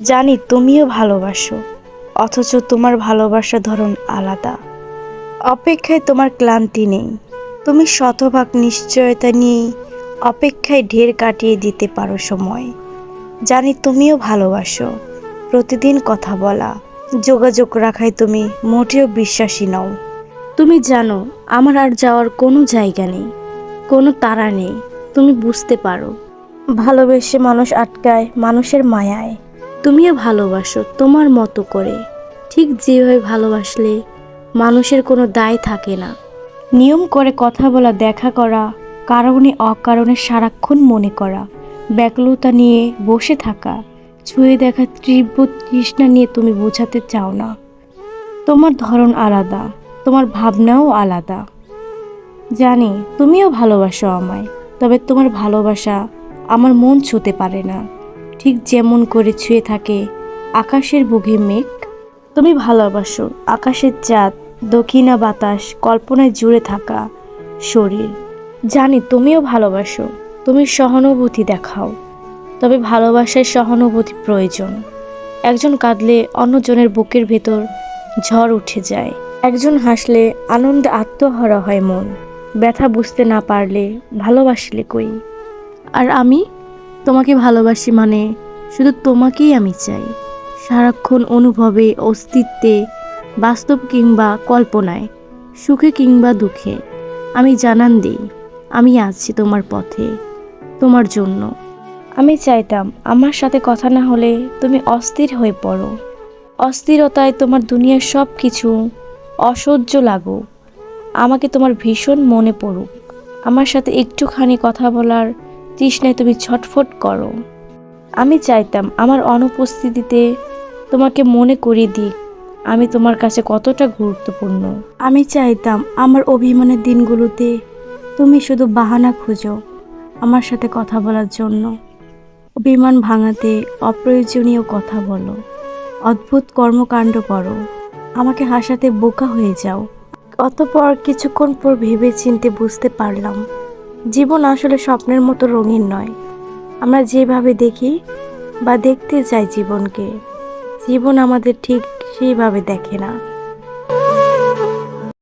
জানি তুমিও ভালোবাসো, অথচ তোমার ভালোবাসা ধরন আলাদা। অপেক্ষায় তোমার ক্লান্তি নেই, তুমি শতভাগ নিশ্চয়তা নিয়েই অপেক্ষায় ঢের কাটিয়ে দিতে পারো সময়। জানি তুমিও ভালোবাসো, প্রতিদিন কথা বলা, যোগাযোগ রাখায় তুমি মোটেও বিশ্বাসী নও। তুমি জানো, আমার আর যাওয়ার কোনো জায়গা নেই, কোনো তাড়া নেই, তুমি বুঝতে পারো। ভালোবেসে মানুষ আটকায় মানুষের মায়ায়। তুমিও ভালোবাসো তোমার মতো করে। ঠিক যেভাবে ভালোবাসলে মানুষের কোনো দায় থাকে না। নিয়ম করে কথা বলা, দেখা করা, কারণে অকারণে সারাক্ষণ মনে করা, ব্যাকুলতা নিয়ে বসে থাকা, ছুঁয়ে দেখা তীব্র তৃষ্ণা নিয়ে তুমি বোঝাতে চাও না। তোমার ধরন আলাদা, তোমার ভাবনাও আলাদা। জানি, তুমিও ভালোবাসো আমায়, তবে তোমার ভালোবাসা আমার মন ছুতে পারে না। ঠিক যেমন করে ছুঁয়ে থাকে আকাশের বুকে মেঘ। তুমি ভালোবাসো আকাশের চাঁদ, দক্ষিণা বাতাস, কল্পনায় জুড়ে থাকা শরীর। জানি তুমিও ভালোবাসো, তুমি সহানুভূতি দেখাও। তবে ভালোবাসায় সহানুভূতি প্রয়োজন। একজন কাঁদলে অন্যজনের বুকের ভেতর ঝড় উঠে যায়। একজন হাসলে আনন্দে আত্মহারা হয় মন। ব্যথা বুঝতে না পারলে ভালোবাসলে কই? আর আমি? তোমাকে ভালোবাসি মানে শুধু তোমাকেই আমি চাই। সারাক্ষণ অনুভবে, অস্তিত্বে, বাস্তব কিংবা কল্পনায়, সুখে কিংবা দুঃখে। আমি জানান দিই, আমি আছি তোমার পথে, তোমার জন্য। আমি চাইতাম আমার সাথে কথা না হলে তুমি অস্থির হয়ে পড়ো। অস্থিরতায় তোমার দুনিয়ার সব কিছু অসহ্য লাগুক। আমাকে তোমার ভীষণ মনে পড়ুক। আমার সাথে একটুখানি কথা বলার তৃষ্ণায় তুমি ছটফট করো। আমি চাইতাম আমার অনুপস্থিতিতে তোমাকে মনে করিয়ে দিক। আমি তোমার কাছে কতটা গুরুত্বপূর্ণ। আমি চাইতাম আমার অভিমানের দিনগুলোতে তুমি শুধু বাহানা খুঁজো আমার সাথে কথা বলার জন্য। অভিমান ভাঙাতে অপ্রয়োজনীয় কথা বলো। অদ্ভুত কর্মকাণ্ড করো। আমাকে হাসাতে বোকা হয়ে যাও। অতপর কিছুক্ষণ পর ভেবে চিনতে বুঝতে পারলাম জীবন আসলে স্বপ্নের মতো রঙিন নয়। আমরা যেভাবে দেখি বা দেখতে চাই জীবনকে, জীবন আমাদের ঠিক সেইভাবে দেখে না।